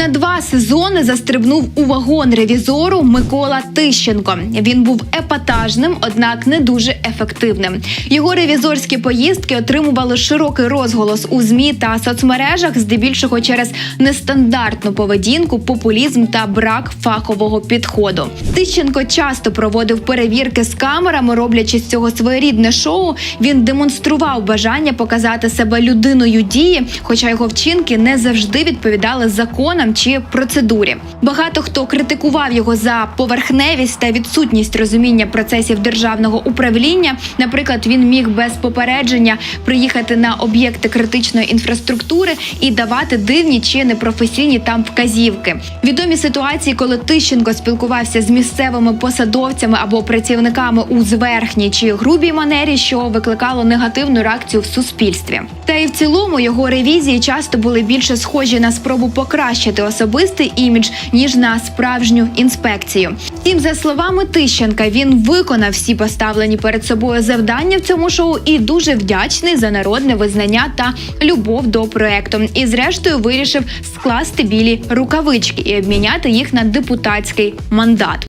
На два сезони застрибнув у вагон ревізору Микола Тищенко. Він був епатажним, однак не дуже ефективним. Його ревізорські поїздки отримували широкий розголос у змі та соцмережах, здебільшого через нестандартну поведінку, популізм та брак фахового підходу. Тищенко часто проводив перевірки з камерами, роблячи з цього своєрідне шоу. Він демонстрував бажання показати себе людиною дії, хоча його вчинки не завжди відповідали законам чи процедурі. Багато хто критикував його за поверхневість та відсутність розуміння процесів державного управління. Наприклад, він міг без попередження приїхати на об'єкти критичної інфраструктури і давати дивні чи непрофесійні там вказівки. Відомі ситуації, коли Тищенко спілкувався з місцевими посадовцями або працівниками у зверхній чи грубій манері, що викликало негативну реакцію в суспільстві. Та і в цілому його ревізії часто були більше схожі на спробу покращити особистий імідж ніж на справжню інспекцію. Втім, за словами Тищенка, він виконав всі поставлені перед собою завдання в цьому шоу і дуже вдячний за народне визнання та любов до проекту. І зрештою вирішив скласти білі рукавички і обміняти їх на депутатський мандат.